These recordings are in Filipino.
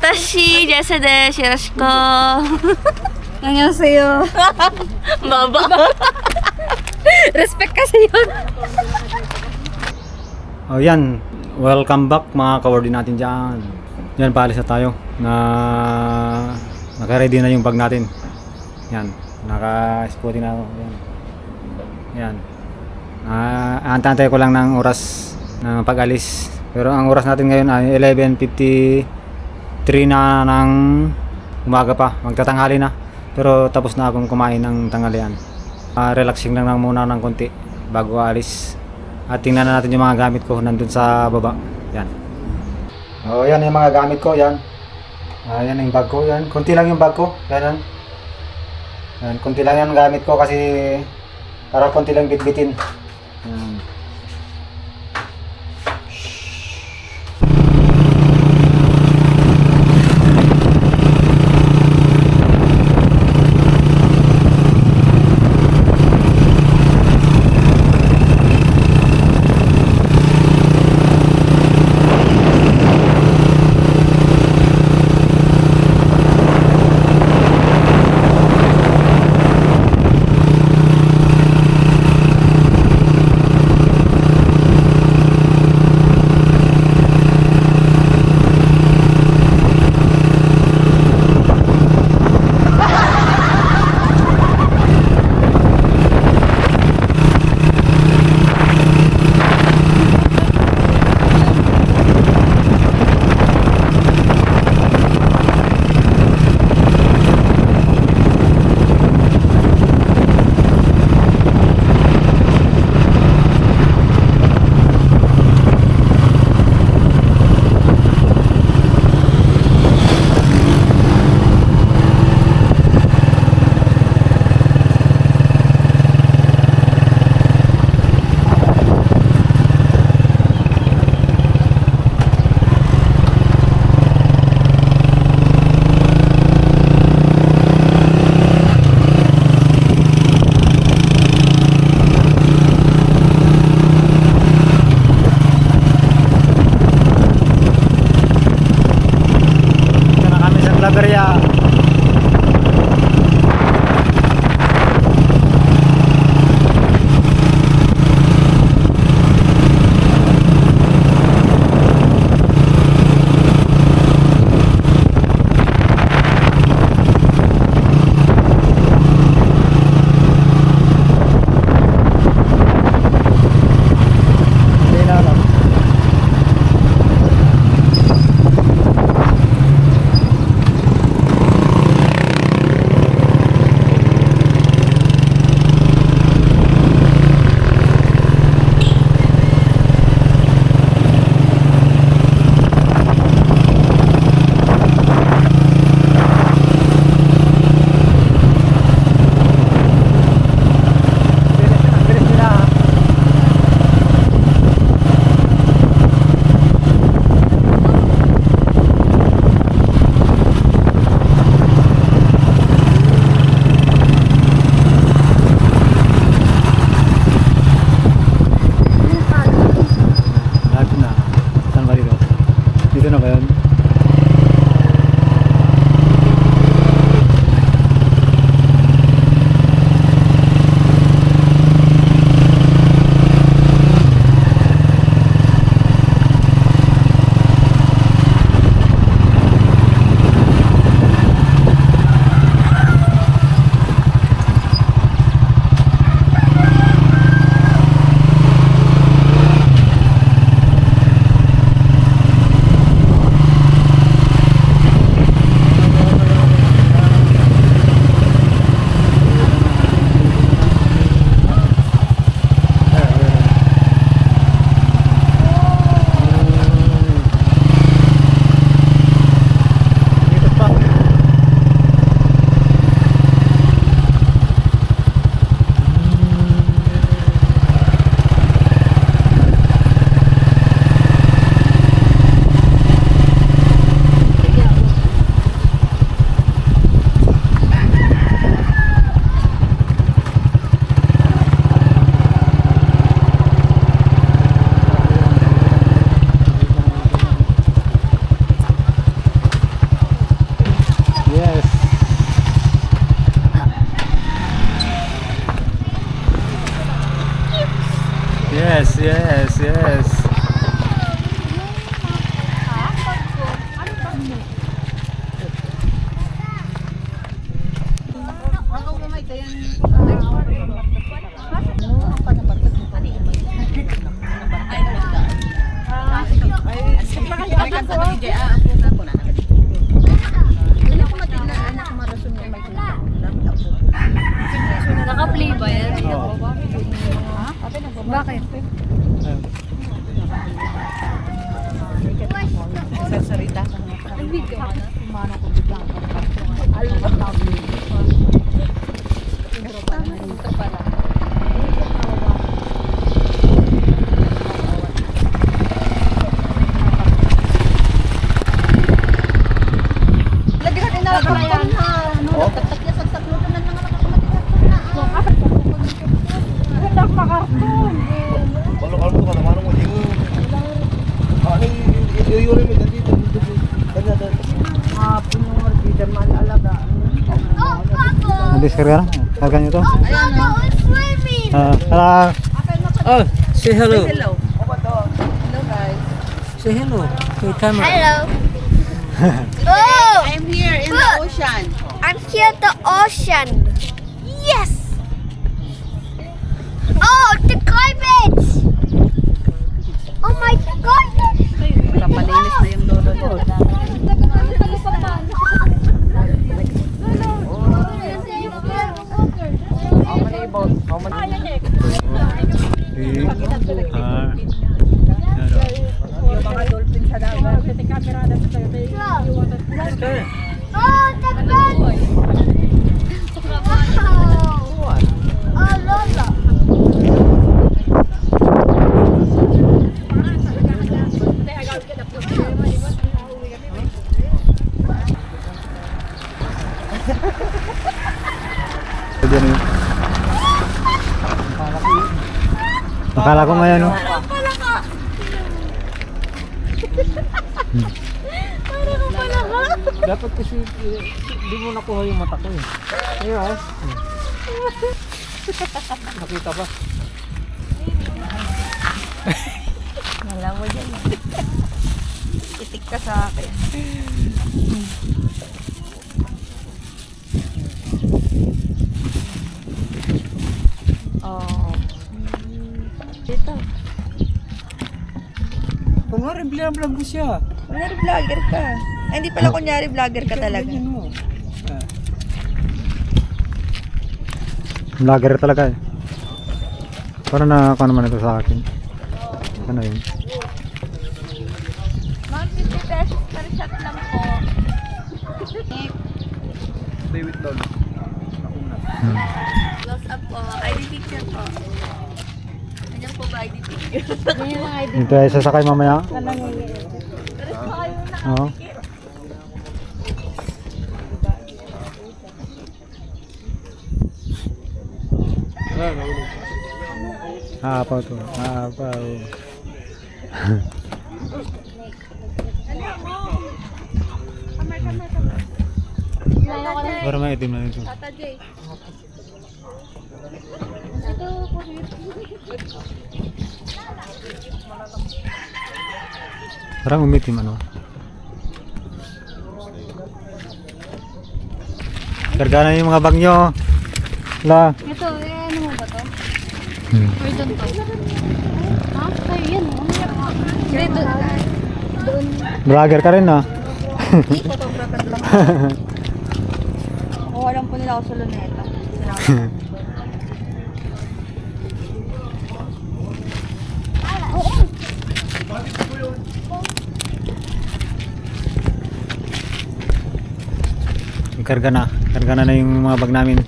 Watashi, Jessa desu. Yoroshiku. Annyeonghaseyo. Baba. Respect kasi yun. Oh, yan. Welcome back mga kawardi natin dyan. Yan, paalis na tayo. Na naka-ready na yung bag natin. Yan. Naka-spotting na ako. Yan. Yan. Ah, antantay ko lang ng oras ng pag-alis. Pero ang oras natin ngayon ay 11.53 na ng umaga pa. Magtatanghali na. Pero tapos na akong kumain ng tanghalian. Ah, relaxing lang, lang muna ng konti bago alis. At tingnan na natin yung mga gamit ko nandun sa baba. Yan. Oh, yan yung mga gamit ko, yan. Ah, yan yung bag ko, yan. Kunti lang yung bag ko. Yan, yan. Yan, kunti lang yung gamit ko kasi para kunti lang bitbitin. Na? Karga nyo to? Ayan o. Ah, hello. Oh, say hello. Hello. Hello guys. Say hello to the camera. Hello. oh, I'm here in the ocean. I'm here at the ocean. Yes. Oh, the garbage. Oh my god. Kapalinis na yung lolo ko. Di, ah, Yung mga dolphin sa dagat. Oh, the bird. Wow. Oh, Lola. Pwede na yun. Akala ko ngayon, no? Dapat kasi eh, di mo nakuha yung mata ko eh. Ayun ah. Nakita ba? Alam mo dyan. Itik ka sa akin. Oh. Dito. Nga, vlog ko siya. Kunyari vlogger ka. Ay, hindi pala kunyari vlogger ka talaga. Ganyan mo. Ah. Vlogger talaga eh. Parang na ako naman ito sa akin. Ano yun? Ma'am, 50 pesos per shot lang po. Stay with lolo. Close up po. ID picture po. Andiyan po ba ID picture? Dito ay sasakay mamaya. Oo. Ah, nahulog. Aapaw to. Aapaw. Para may itim na ito. Parang umitim ano. Karga na yung mga bag nyo. La. Ito, eh, ano mo ba to? Hmm. Or doon to? Ha? Ay, yan o. Hindi, doon. Doon. Vlogger ka rin ah. Photographer lang. Ako alam po nila ako sa luneta. Karga na. Karga na na yung mga bag namin.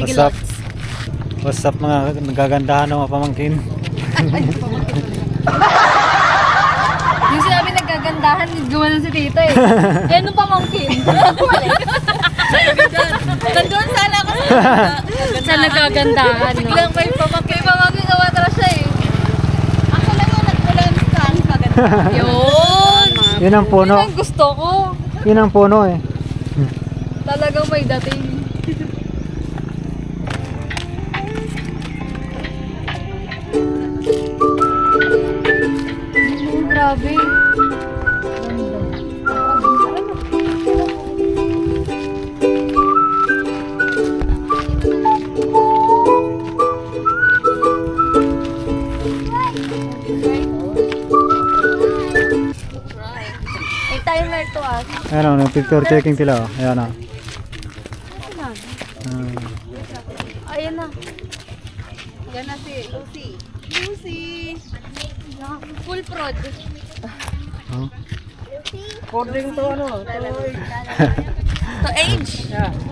What's up? What's up mga nagagandahan ng mga pamangkin? Yung sinabi nagagandahan, gumanon si tito eh. eh, nung pamangkin. Nandun sana ako sa nagagandahan. Biglang may pamangkin. May pamangkin kamatras siya eh. Ako lang yung nagpulan sa ang kaganda. Yun! Yun ang Yun puno. ang gusto ko. Yun ang puno eh. Talagang may dating. Grabe. Picture checking sila oh. Ayan o. Ah. Ayan na. Yan na si Lucy. Lucy! Full prod. Oh. According to ano, to age. yeah.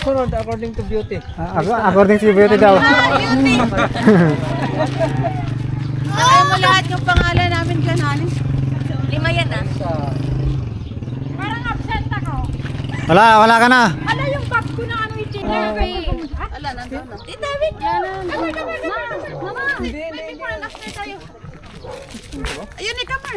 Sunod, according to beauty. Ah, ac- according to beauty daw. Kaya mo lahat yung pangalan namin dyan. Lima yan ah. Wala, wala ka na. Ala, nandun na. Tita, wait. Kamay, kamay, kamay. Mama, waiting for an after tayo. Ayun, ikaw, Mar.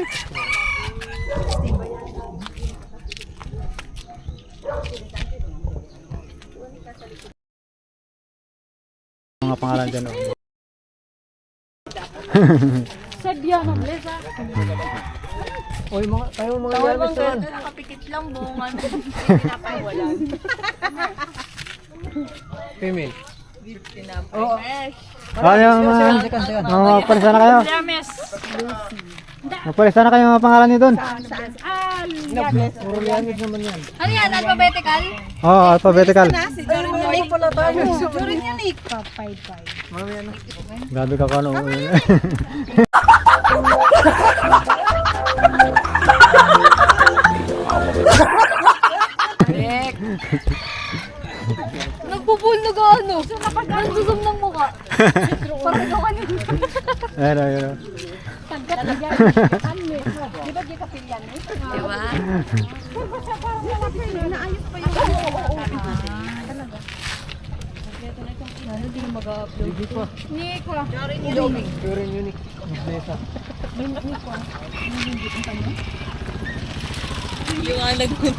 Mga pangalan dyan. Oh. Uy, mga, kayo mga yamis naman. Nakapikit lang bungan. Female. Ah, yung mga, Second, second. mga magpalista na kayo. Magpalista na kayo mga pangalan niyo doon. Puro yamis naman yan. Ano yan? Alphabetical? Oo, oh, alphabetical. Si Jorin. Si Jorin. Mamaya na. Grabe ka kung ano. Nagbubulnog ako ano. Nagsusum ng mukha. Parang ikaw kanina. Liwanag mo.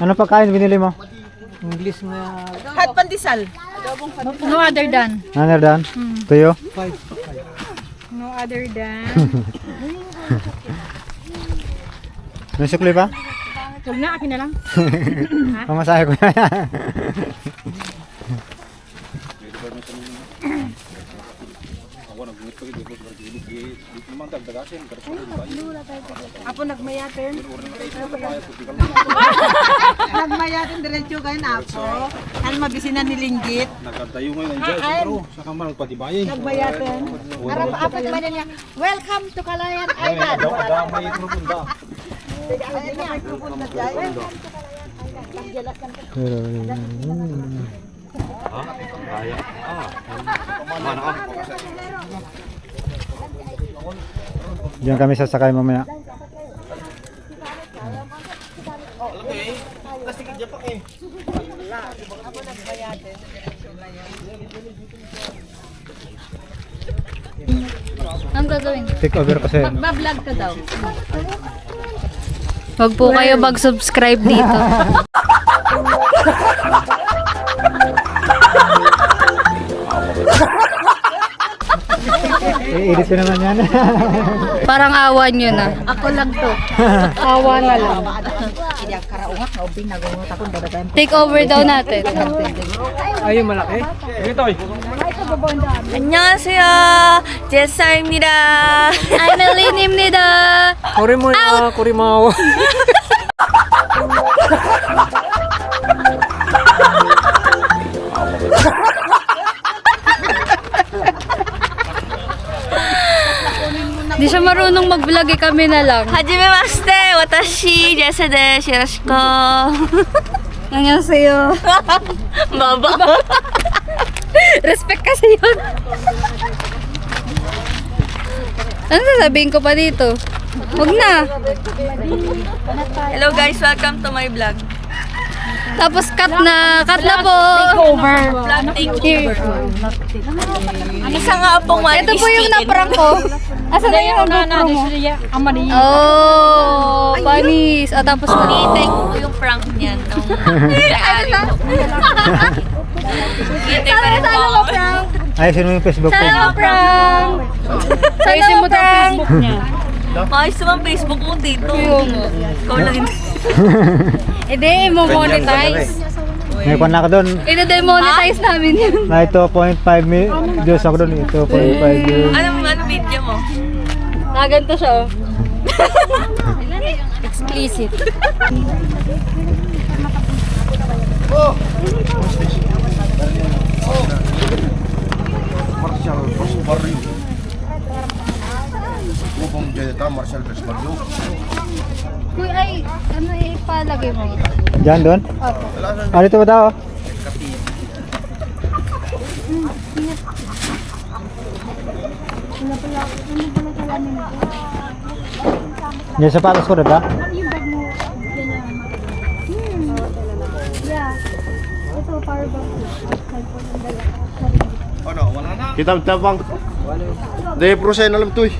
Ano pagkain binili mo? English na Hot pandesal. No other than. Ano dan? Tuyo? 5. No other than. May sukli pa? Huwag na, akin na lang. Pamasahe ko na yan. Apo nagmayatin. nagmayatin diretso kayo na ako. Ano mabisinan ni Linggit? Nagkatayo ngayon ang dyan, siguro. Sa kamar, patibayin. Nagmayatin. Arap apo naman niya. Welcome to Kalayan Ay, daw, daw, may propunda. Ayun na may pupunta dyan. Diyan kami sasakay mamaya. Ang gagawin? Take over kasi. Magbablog ka daw. Huwag po kayo mag-subscribe dito. I-edit ko naman yan. Parang awan yun ah. Ako lang to. Awa na lang. Iya karaungat na ubing nagungot ako dadagan. Take over daw natin. Ay, yung malaki. Ito eh. 안녕하세요. 제사입니다. I'm Elin입니다. Kuri mo na, kuri mo. Di siya marunong mag-vlog eh, kami na lang. Hajimemashite, watashi Jessa desu. Yoroshiku. Annyeonghaseyo. Baba. Respect kasi yun. Ano sasabihin ko pa dito? Huwag na. Hello guys, welcome to my vlog. Tapos cut na. Cut na po. Vlog takeover. Isa nga pong one Ito po yung na-prank ko. Asa na yung GoPro mo? Oh, panis. Ah, tapos na. Hinihintay ko po yung prank niyan. Nung may-ari ko. Hinihintay pa rin po ako. Ayusin mo yung Facebook page. Sana prank. Sana mo prank. Maayos naman Facebook mo dito. Ikaw lang hindi. Hindi, mo monetize. May kwan na ako doon. Ina-demonetize namin yun. Na 2.5 mil. Diyos ako doon. 2.5 views. Anong ano video mo? Naganto siya oh. Explicit. Marshall Bros Barrio. Upang Janeta, Marshall Bros Kuya, ay, ano ipalagay mo? Diyan, doon? Opo. Ah, dito ba daw? Ano? Yung sapatos ko, diba? Yung bag mo, yan na. Hmm. Yeah. Ito, power bank. Ano, wala na. Kita kita bang. Dahil proses na lang to eh.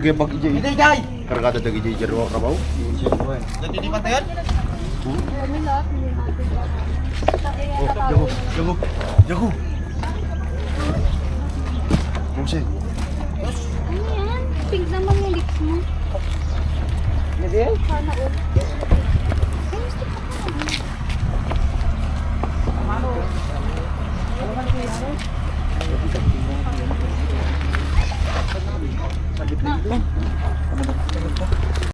Lagi pag ijay. Ijay jay. Karagada dag ijay jero kabaw. Dati di patayan? Ano lahat, may natin. Oh, jago, jago. Jago. Proses. Ano yan? Pink naman yung lips mo. Sana sa gitna. Sa gitna.